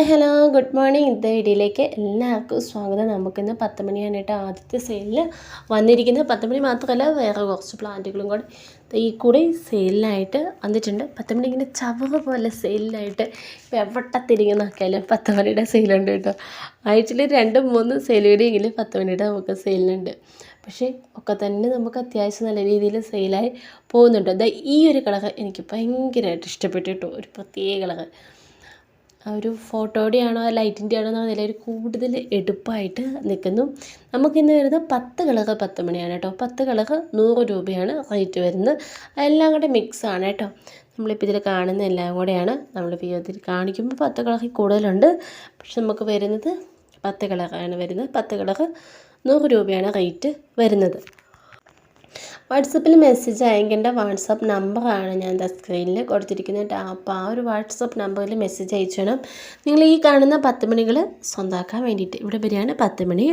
Hi hello. Good morning. ഇന്നത്തെ വീഡിയോയിലേക്ക് എല്ലാവർക്കും സ്വാഗതം. നമുക്കിന്ന് പത്ത് മണിയാണ് കേട്ടോ ആദ്യത്തെ സെയിലിൽ വന്നിരിക്കുന്നത്. പത്ത് മണി മാത്രമല്ല വേറെ കുറച്ച് പ്ലാന്റുകളും കൂടെ ഈ കൂടി സെയിലിനായിട്ട് വന്നിട്ടുണ്ട്. പത്ത് മണി ഇങ്ങനെ ചവറ് പോലെ സെയിലിനായിട്ട് ഇപ്പോൾ എവിടെ തിരിഞ്ഞ് നോക്കിയാലും പത്ത് മണിയുടെ സെയിലുണ്ട് കേട്ടോ. ആഴ്ചയിൽ രണ്ടും മൂന്നും സെയിൽ കൂടിയെങ്കിലും പത്ത് മണിയുടെ നമുക്ക് സെയിലുണ്ട് പക്ഷേ ഒക്കെ തന്നെ നമുക്ക് അത്യാവശ്യം നല്ല രീതിയിൽ സെയിലായി പോകുന്നുണ്ട്. അതായത് ഈ ഒരു കളർ എനിക്ക് ഭയങ്കരമായിട്ട് ഇഷ്ടപ്പെട്ടു കേട്ടോ ഒരു പ്രത്യേക കളർ ഒരു ഫോട്ടോയുടെയാണോ ലൈറ്റിന്റെ ആണോ എന്ന് അറിയില്ല ഒരു കൂടുതൽ എടുപ്പായിട്ട് നിൽക്കുന്നു. നമുക്കിന്ന് വരുന്നത് പത്ത് കളറ് പത്ത് മണിയാണ് കേട്ടോ. പത്ത് കളറ് നൂറ് രൂപയാണ് റേറ്റ് വരുന്നത്. എല്ലാം കൂടെ മിക്സാണ് കേട്ടോ. നമ്മളിപ്പോൾ ഇതിൽ കാണുന്ന എല്ലാം കൂടെയാണ് നമ്മളിപ്പോൾ ഇതിൽ കാണിക്കുമ്പോൾ പത്ത് കളറിൽ കൂടുതലുണ്ട്. പക്ഷെ നമുക്ക് വരുന്നത് പത്ത് കളറാണ് വരുന്നത്. പത്ത് കളറ് നൂറ് രൂപയാണ് റേറ്റ് വരുന്നത്. വാട്സപ്പിൽ മെസ്സേജ് അയക്കേണ്ട വാട്സപ്പ് നമ്പറാണ് ഞാൻ എന്താ സ്ക്രീനിൽ കൊടുത്തിരിക്കുന്നത് അപ്പോൾ ആ ഒരു വാട്സപ്പ് നമ്പറിൽ മെസ്സേജ് അയച്ചു വേണം നിങ്ങൾ ഈ കാണുന്ന പത്ത് മണികൾ സ്വന്തമാക്കാൻ വേണ്ടിയിട്ട്. ഇവിടെ വരികയാണ് പത്ത് മണി.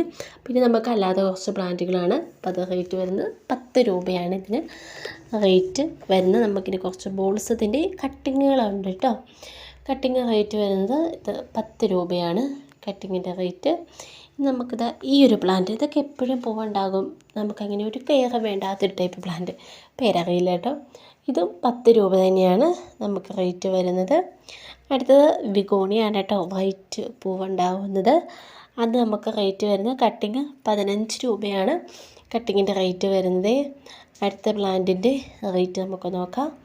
പിന്നെ നമുക്ക് അല്ലാതെ കുറച്ച് പ്ലാന്റുകളാണ്. അപ്പോൾ അത് റേറ്റ് വരുന്നത് പത്ത് രൂപയാണ് ഇതിന്. റേറ്റ് വരുന്നത് നമുക്കിനി കുറച്ച് ബോൾസത്തിന്റെ കട്ടിങ്ങുകളുണ്ട് കേട്ടോ. കട്ടിങ് റേറ്റ് വരുന്നത് ഇത് പത്ത് രൂപയാണ്. കട്ടിങ്ങിന്റെ റേറ്റ്. നമുക്കിത് ഈ ഒരു പ്ലാന്റ് ഇതൊക്കെ എപ്പോഴും പൂവുണ്ടാകും. നമുക്കങ്ങനെ ഒരു കെയർ വേണ്ടാത്തൊരു ടൈപ്പ് പ്ലാന്റ് പേരറിയില്ല കേട്ടോ. ഇതും പത്ത് രൂപ തന്നെയാണ് നമുക്ക് റേറ്റ് വരുന്നത്. അടുത്തത് വിഗോണിയാണ് കേട്ടോ. വൈറ്റ് പൂവുണ്ടാകുന്നത് അത് നമുക്ക് റേറ്റ് വരുന്നത് കട്ടിങ് പതിനഞ്ച് രൂപയാണ്. കട്ടിങ്ങിന്റെ റേറ്റ് വരുന്നത്. അടുത്ത പ്ലാന്റിന്റെ റേറ്റ് നമുക്ക് നോക്കാം.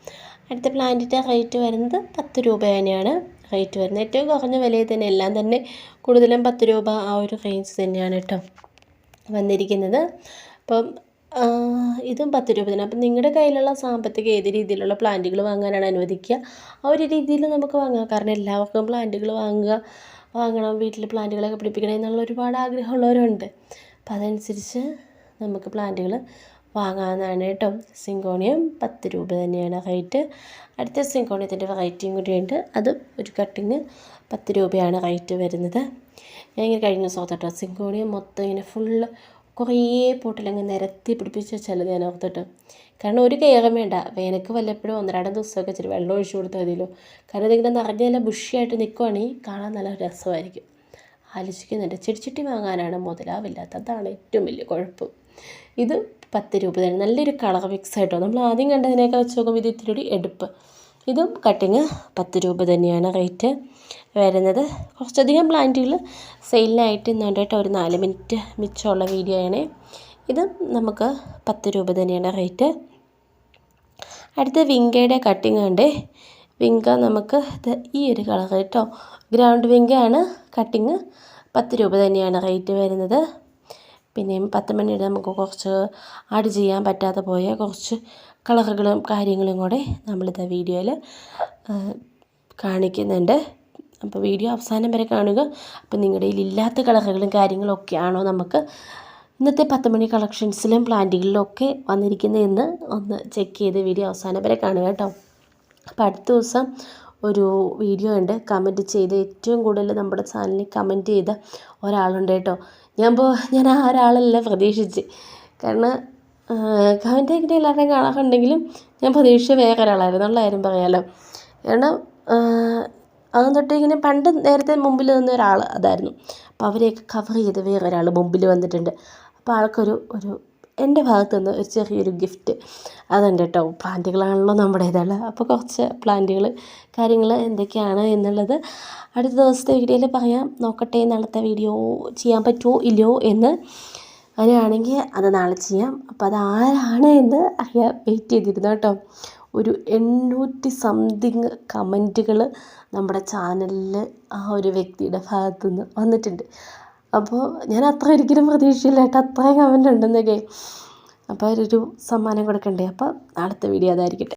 അടുത്ത പ്ലാന്റിന്റെ റേറ്റ് വരുന്നത് പത്ത് രൂപ തന്നെയാണ്. റേറ്റ് വരുന്നത്. ഏറ്റവും കുറഞ്ഞ വിലയിൽ തന്നെ എല്ലാം തന്നെ കൂടുതലും പത്ത് രൂപ ആ ഒരു റേഞ്ച് തന്നെയാണ് കേട്ടോ വന്നിരിക്കുന്നത്. അപ്പം ഇതും പത്ത് രൂപ തന്നെ. അപ്പം നിങ്ങളുടെ കയ്യിലുള്ള സാമ്പത്തിക ഏത് രീതിയിലുള്ള പ്ലാന്റുകൾ വാങ്ങാനാണ് അനുവദിക്കുക? ആ ഒരു രീതിയിൽ നമുക്ക് വാങ്ങാം. കാരണം എല്ലാവർക്കും പ്ലാന്റുകൾ വാങ്ങുക വാങ്ങണം വീട്ടിൽ പ്ലാന്റുകളൊക്കെ പിടിപ്പിക്കണം എന്നുള്ള ഒരുപാട് ആഗ്രഹമുള്ളവരുണ്ട്. അപ്പം അതനുസരിച്ച് നമുക്ക് പ്ലാന്റുകൾ വാങ്ങാവുന്നതാണ് കേട്ടോ സിങ്കോണിയം പത്ത് രൂപ തന്നെയാണ് റേറ്റ് അടുത്ത സിങ്കോണിയത്തിന്റെ വെറൈറ്റിയും കൂടിയുണ്ട്. അത് ഒരു കട്ടിങ് പത്ത് രൂപയാണ് റേറ്റ് വരുന്നത്. ഞാൻ ഇങ്ങനെ കഴിഞ്ഞ ദിവസം ഓർത്തിട്ടോ സിങ്കോണിയം മൊത്തം ഇങ്ങനെ ഫുള്ള് കുറേ പോട്ടിലങ്ങ് നിരത്തി പിടിപ്പിച്ച് വെച്ചാൽ ഞാൻ ഓർത്തിട്ട്. കാരണം ഒരു കയറും വേണ്ട. വേനൽക്ക് വല്ലപ്പോഴും ഒന്നരാടം ദിവസമൊക്കെ ഇച്ചിരി വെള്ളം ഒഴിച്ചു കൊടുത്താൽ മതിയല്ലോ. കാരണം ഇതിങ്ങനെ നിറഞ്ഞ നല്ല ബുഷിയായിട്ട് നിൽക്കുവാണെങ്കിൽ കാണാൻ നല്ല രസമായിരിക്കും. ആലോചിക്കുന്നുണ്ട്. ചെടിച്ചട്ടി വാങ്ങാനാണ് മുതലാവില്ലാത്ത അതാണ് ഏറ്റവും വലിയ കുഴപ്പം. ഇത് പത്ത് രൂപ തന്നെ നല്ലൊരു കളർ മിക്സ് ആയിട്ടോ. നമ്മൾ ആദ്യം കണ്ടതിനേക്കാൾ വെച്ച് നോക്കുമ്പോൾ ഇത് ഇത്തിരി കൂടി എടുപ്പ്. ഇതും കട്ടിങ് പത്ത് രൂപ തന്നെയാണ് റേറ്റ് വരുന്നത് കുറച്ചധികം പ്ലാന്റുകൾ സെയിലിനായിട്ട് ഇന്നുണ്ട് കേട്ടോ ഒരു നാല് മിനിറ്റ് മിച്ചമുള്ള വീഡിയോ ആണ്. ഇതും നമുക്ക് പത്ത് രൂപ തന്നെയാണ് റേറ്റ് അടുത്ത വിങ്കയുടെ കട്ടിങ് ഉണ്ട് വിങ്ക നമുക്ക് ഈ ഒരു കളർ കേട്ടോ. ഗ്രൗണ്ട് വിങ്കയാണ് കട്ടിങ് പത്ത് രൂപ തന്നെയാണ് റേറ്റ് വരുന്നത്. പിന്നെയും പത്ത് മണിയുടെ നമുക്ക് കുറച്ച് ആഡ് ചെയ്യാൻ പറ്റാതെ പോയ കുറച്ച് കളറുകളും കാര്യങ്ങളും കൂടെ നമ്മളിത് വീഡിയോയിൽ കാണിക്കുന്നുണ്ട്. അപ്പോൾ വീഡിയോ അവസാനം വരെ കാണുക. അപ്പോൾ നിങ്ങളുടെ കയ്യിൽ ഇല്ലാത്ത കളറുകളും കാര്യങ്ങളും ഒക്കെയാണോ നമുക്ക് ഇന്നത്തെ പത്ത് മണി കളക്ഷൻസിലും പ്ലാന്റുകളിലും ഒക്കെ വന്നിരിക്കുന്നതെന്ന് ഒന്ന് ചെക്ക് ചെയ്ത് വീഡിയോ അവസാനം വരെ കാണുക കേട്ടോ. അപ്പോൾ അടുത്ത ദിവസം ഒരു വീഡിയോ ഉണ്ട്. കമന്റ് ചെയ്ത് ഏറ്റവും കൂടുതൽ നമ്മുടെ ചാനലിൽ കമന്റ് ചെയ്ത ഒരാളുണ്ട് കേട്ടോ. ഞാൻ പോ ഞാൻ ആ ഒരാളല്ല പ്രതീക്ഷിച്ച്. കാരണം കമന്റ് ഇങ്ങനെ എല്ലാവരുടെയും കാണാറുണ്ടെങ്കിലും ഞാൻ പ്രതീക്ഷിച്ച വേറെ ഒരാളായിരുന്നു. ഉള്ള കാര്യം പറയാമല്ലോ കാരണം അതും തൊട്ട് ഇങ്ങനെ പണ്ട് നേരത്തെ മുമ്പിൽ നിന്ന ഒരാൾ അതായിരുന്നു. അപ്പോൾ അവരെയൊക്കെ കവർ ചെയ്ത് വേറെ ഒരാൾ മുമ്പിൽ വന്നിട്ടുണ്ട്. അപ്പോൾ ആൾക്കൊരു ഒരു എന്റെ ഭാഗത്തുനിന്ന് ഒരു ചെറിയൊരു ഗിഫ്റ്റ് അതുണ്ട് കേട്ടോ പ്ലാന്റുകളാണല്ലോ നമ്മുടെ അപ്പോൾ കുറച്ച് പ്ലാന്റുകൾ കാര്യങ്ങൾ എന്തൊക്കെയാണ് എന്നുള്ളത് അടുത്ത ദിവസത്തെ വീഡിയോയിൽ പറയാം. നോക്കട്ടെ നാളത്തെ വീഡിയോ ചെയ്യാൻ പറ്റുമോ ഇല്ലയോ എന്ന്. അങ്ങനെയാണെങ്കിൽ അത് നാളെ ചെയ്യാം. അപ്പോൾ അത് ആരാണ് എന്ന് അറിയാൻ വെയിറ്റ് ചെയ്തിരുന്നു കേട്ടോ. ഒരു എണ്ണൂറ്റി സംതിങ് കമന്റുകൾ നമ്മുടെ ചാനലിൽ ആ ഒരു വ്യക്തിയുടെ ഭാഗത്തുനിന്ന് വന്നിട്ടുണ്ട്. അപ്പോൾ ഞാൻ അത്ര ഒരിക്കലും പ്രതീക്ഷയില്ല കേട്ടോ അത്രയും കമന്റ് ഉണ്ടെന്നൊക്കെ. അപ്പോൾ അവരൊരു സമ്മാനം കൊടുക്കണ്ടേ? അപ്പോൾ അടുത്ത വീഡിയോ അതായിരിക്കട്ടെ.